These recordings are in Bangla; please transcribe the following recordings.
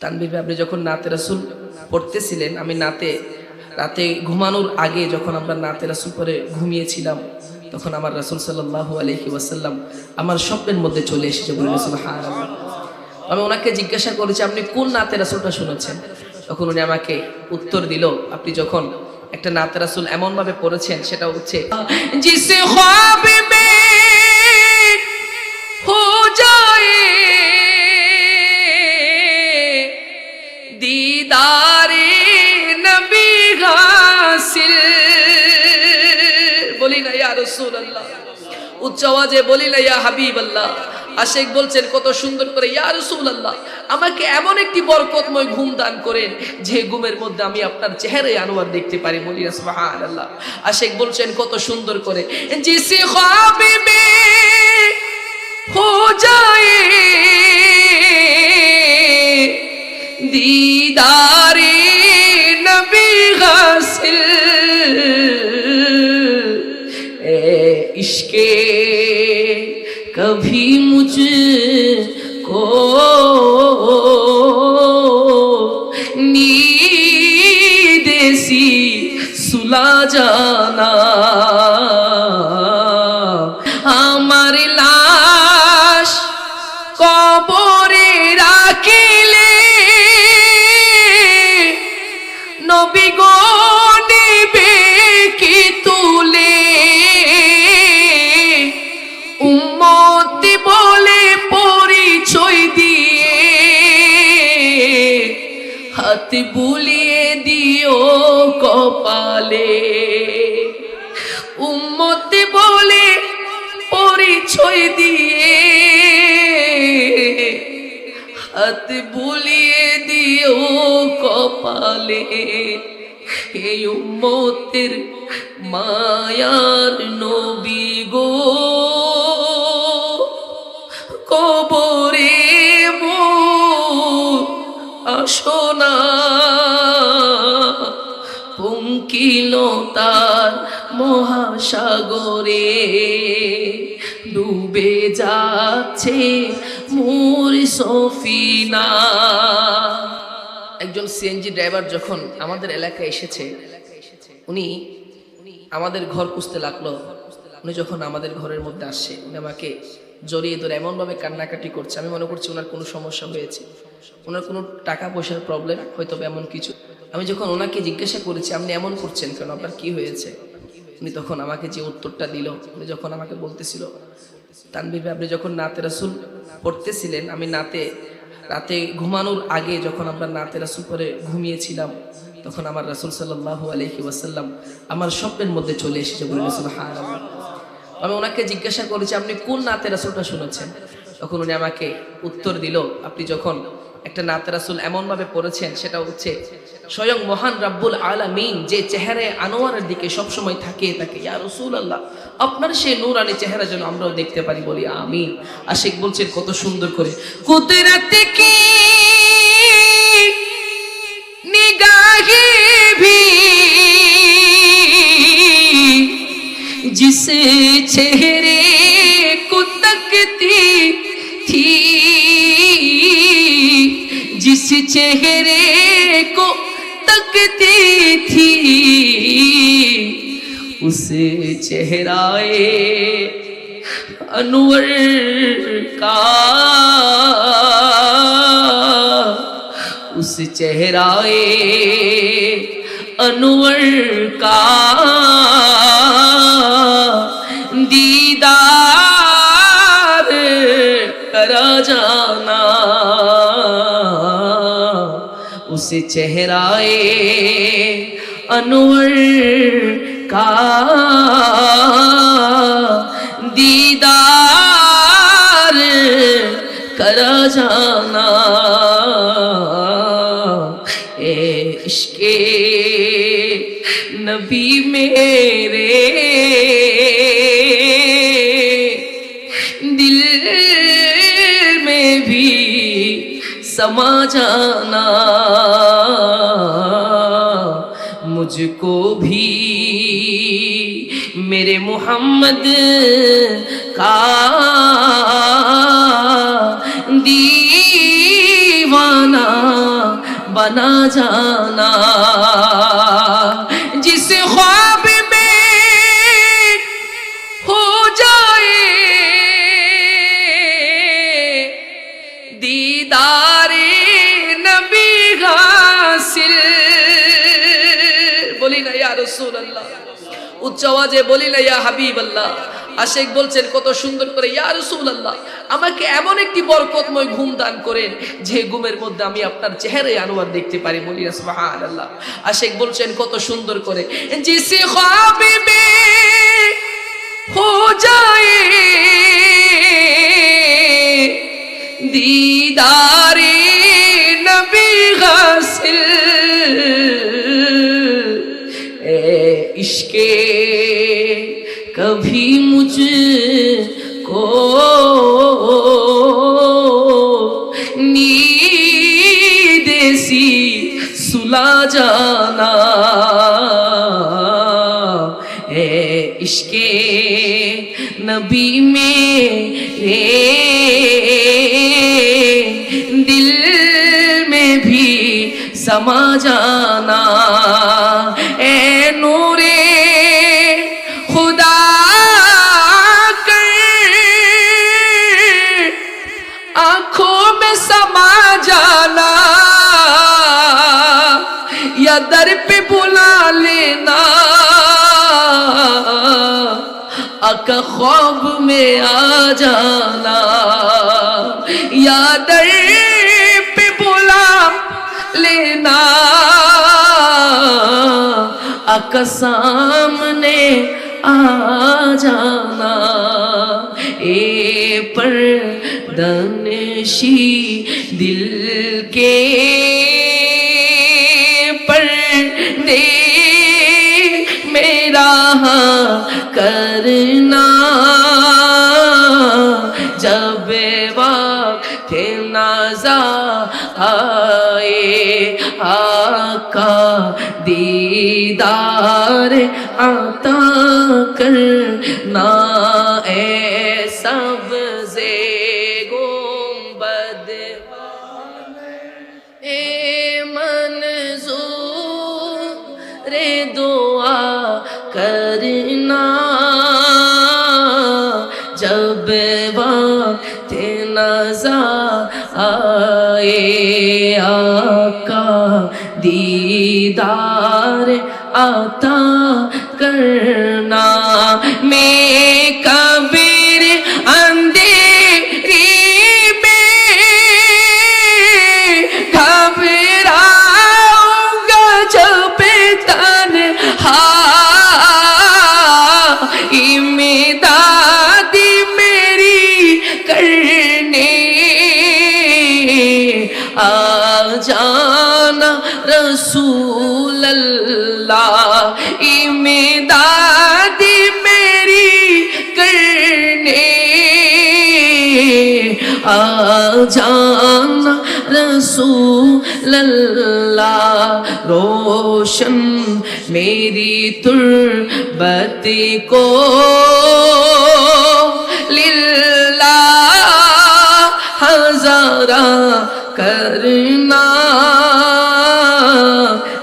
তানবির আপনি যখন নাতে রাসুল পড়তেছিলেন, আমি নাতে, রাতে ঘুমানোর আগে যখন আমরা নাতে রাসুল পরে ঘুমিয়েছিলাম, তখন আমার রাসুল সাল্লাহ আলহি ওয়াসাল্লাম আমার স্বপ্নের মধ্যে চলে এসেছে বলে রাসুল আমি ওনাকে জিজ্ঞাসা করেছি, আপনি কোন নাতে রাসুলটা শুনেছেন? তখন উনি আমাকে উত্তর দিল, আপনি যখন একটা নাতে রাসুল এমনভাবে পড়েছেন, সেটা হচ্ছে, জিসে খ্বাব মে دیدار نبی হাসিল। বলি না ইয়া রাসূলুল্লাহ। উচ্চ আওয়াজে বলি না ইয়া হাবিবাল্লাহ। আশেক বলছেন, কত সুন্দর করে, ইয়া রাসূলুল্লাহ, আমাকে এমন একটি বরকতময় ঘুম দান করেন, যে ঘুমের মধ্যে আমি আপনার চেহারায় আনোয়ার দেখতে পারি। বলি না সুবহানাল্লাহ। আশেক বলছেন, কত সুন্দর করে জিসি খাবিবে হো যায় दीदारे नबी हासिल ए इश्के कभी मुझ को नींद सी सुला जाना তুলে? উম্মতি বলে দিয়ে হাত বুলিয়ে দিও কপালে। উম্মতি বলে পরিচয় দিয়ে হাত বুলিয়ে দিও কপালে। এই উম্মতের মায়ার নবী গো, কবরে মো আসো না। পঙ্কিলতার মহাসাগরে ডুবে যাচ্ছে একজন সিএনজি ড্রাইভার যখন আমাদের এলাকায় এসেছে, উনি আমাদের ঘর খুঁজতে লাগল। উনি যখন আমাদের ঘরের মধ্যে আসছে, উনি আমাকে জড়িয়ে ধরে এমনভাবে কান্নাকাটি করছে। আমি মনে করছি ওনার কোনো সমস্যা হয়েছে। ওনার কোনো টাকা পয়সার প্রবলেম হয়তো এমন কিছু। আমি যখন ওনাকে জিজ্ঞাসা করেছি, আপনি এমন করছেন কেন? আপনার কি হয়েছে? উনি তখন আমাকে যে উত্তরটা দিল, উনি যখন আমাকে বলতেছিল তানবির আপনি যখন নাতে রাসুল পড়তেছিলেন, আমি নাতে, রাতে ঘুমানোর আগে যখন আমরা নাতে রাসুল পরে ঘুমিয়েছিলাম, তখন আমার রাসুল সাল্লাহ আলহি ওয়াসাল্লাম আমার স্বপ্নের মধ্যে চলে এসেছে, বলে রাসুল আমি ওনাকে জিজ্ঞাসা করেছি, আপনি কোন নাতে রাসুলটা শুনেছেন? তখন উনি আমাকে উত্তর দিল, আপনি যখন একটা নাতে রাসুল এমনভাবে পড়েছেন সেটা হচ্ছে স্বয়ং মহান রাব্বুল আলামিন যে চেহারায় আনোয়ারের দিকে সবসময় থাকে তাকে ইয়া রসুল আল্লাহ আপনার সেই নূরানি চেহারা যেন আমরাও দেখতে পারি বলি আমিন আশিক বলছেন কত সুন্দর করে কুদরত কি নিগাহে ভি जिस चेहरे چہرے کو تکتی تھی۔ اسے چہرائے انور کا۔ اس چہرائے انور کا۔ سے چہرائے انور کا دیدار کرا جانا۔ اے عشق نبی میرے समा जाना मुझको भी मेरे मोहम्मद का दीवाना बना जाना বলি হাবিবাল্লাহ। আশেক বলছেন, কত সুন্দর করে আমাকে এমন একটি ঘুম দান করেন, যে ঘুমের মধ্যে আমি আপনার চেহারে দেখতে পারি। বলছেন, কত সুন্দর করে। इश्के कभी मुझ को नींद सी सुला जाना है इश्के नबी में दिल में भी समा जाना آقا خواب میں آ جانا۔ یا در پہ بلا لینا۔ آقا سامنے آ جانا۔ اے پر دنشی دل کے पर्दे मेरा करना जब वक्त नजा आए आका दीदार आता करना जब वक्त नजा आए आका दीदार आता करना آ جانا رسول اللہ امدادی میری کرنے۔ آ جانا رسول اللہ، روشن میری تربت کو۔ کرنا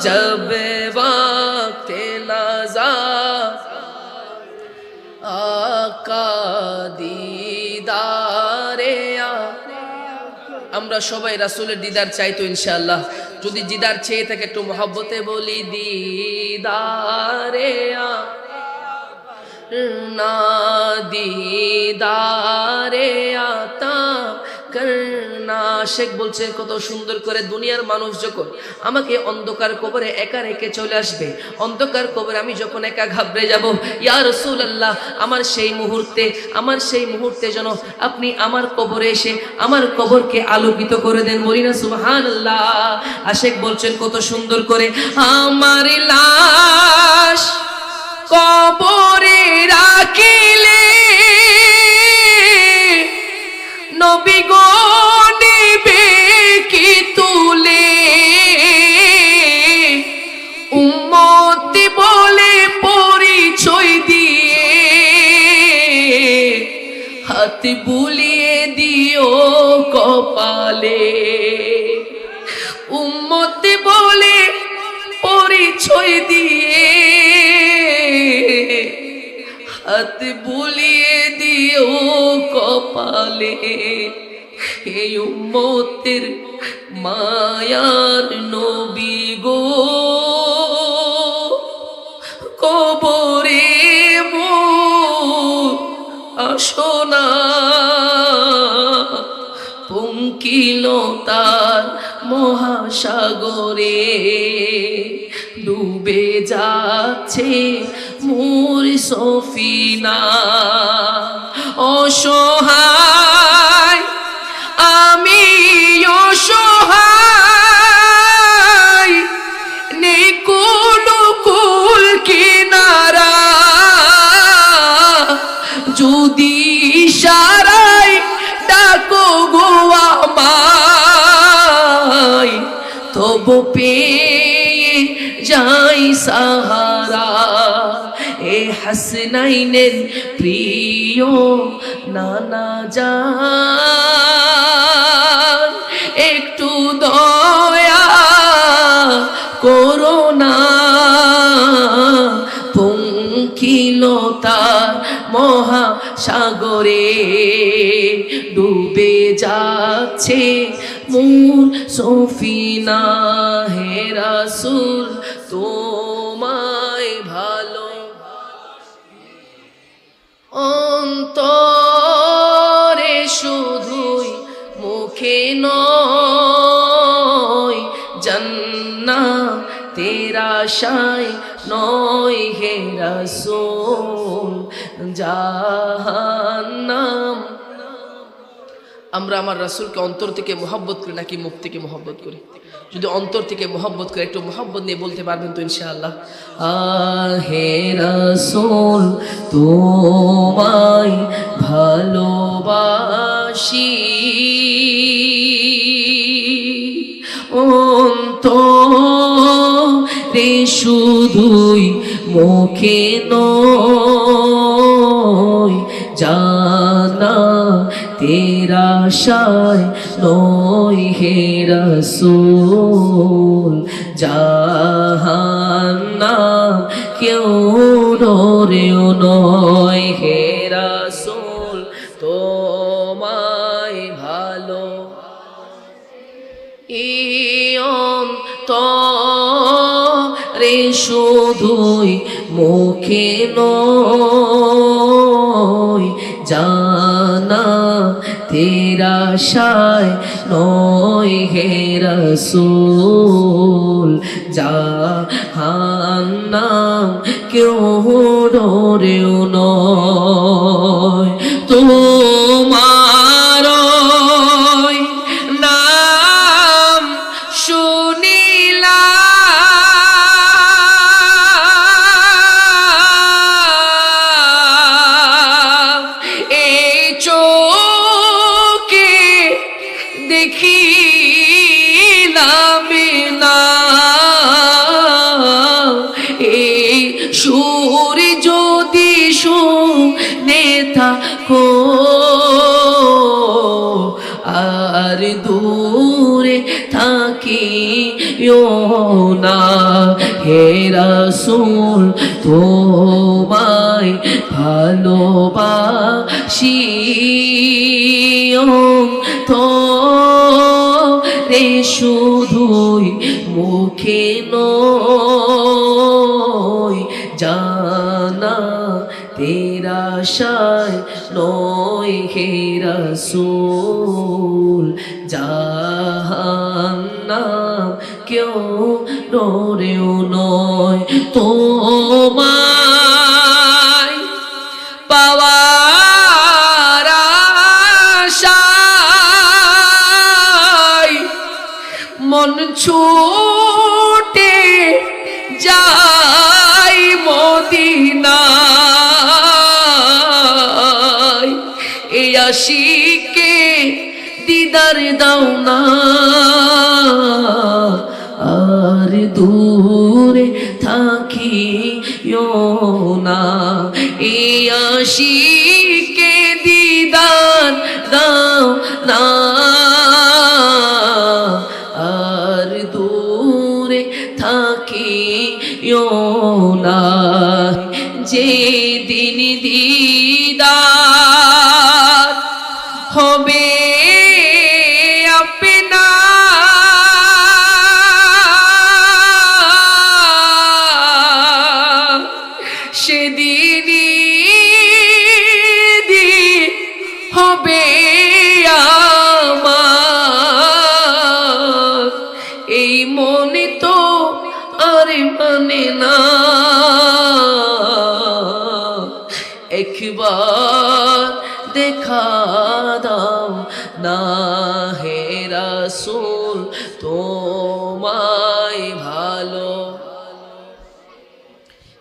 جب وقت আমরা সবাই রাসুলের দিদার চাই তো ইনশাল্লাহ যদি দিদার চেয়ে থাকে একটু মহাব্বতে বলি, দিদারে না, দিদারে করনা শেখ বলছে, কত সুন্দর করে দুনিয়ার মানুষ যখন আমাকে অন্ধকার কবরে একা রেখে চলে আসবে, অন্ধকার কবরে আমি যখন একা ঘাবড়ে যাব, ইয়া রসুল আল্লাহ আমার সেই মুহূর্তে, আমার সেই মুহূর্তে যেন আপনি আমার কবরে এসে আমার কবরকে আলোকিত করে দেন। বলি না সুবহান আল্লাহ আশেক বলছেন, কত সুন্দর করে আমার লাশ কবরে রাখিলে নবী গো হাত বুলিয়ে দিও কপালে। উম্মত বলে পরিচয় দিয়ে, হাত বুলিয়ে দিও কপালে। এই উম্মতের মায়ার নবী গো, কবরে মো আসো। না তার মহাসাগরে। ডুবে যাচ্ছে মোর সফিনা। অসহায় আমি পেয়ে যাই সাহারা। এ হাসনাইনের প্রিয় নানা যান একটু দয়া করোনা পঙ্কিলতার মহাসাগরে ডুবে যাচ্ছে মূল সফিনা। রাসুল তোমায় ভালো। অন্তরে শুধুই মুখে নয় জন্না তেরা শাই নয় হে রসুল জাহান্নাম আমরা আমার রাসুলকে অন্তর থেকে মোহাব্বত করি নাকি মুখ থেকে মোহাব্বত করি? যদি অন্তর থেকে মোহাব্বত করে, একটু মোহাব্বত নিয়ে বলতে পারবেন তো ইনশাআল্লাহ। আহে রাসূল, তোমায় ভালোবাসি। অন্তরে শুধুই মুখে নয়, জানা তেরা শায় নয় হে রসুল। জাহান্নাম কেউ ডরেও নয় হে রসুল। তোমায় ভালো ইয়ম তরে শুধুই মুখে নয়। জানা তেরা নই হে রসুল জাহান্নাম কেউ ডরেও নয়। তোমার না। হে রাসূল, তোমায় ভালোবাসি তো রে শুধুই মুখে নয় জানা তেরা শায় নয়। হে রসুল জাহান্নাম ডরেও নয়। তোমায় পাওয়ার আশায় মন ছুটে যাই মদিনায়। এই আশিকে দিদার দাও না দূরে থাকি না। এই আশিকে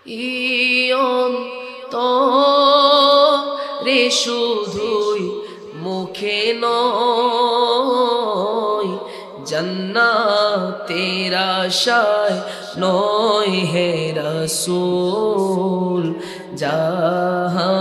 ইয়ম তো রে শুধুই মুখে নয় জন্না তেরা শায় নয় হে রসুল যাহা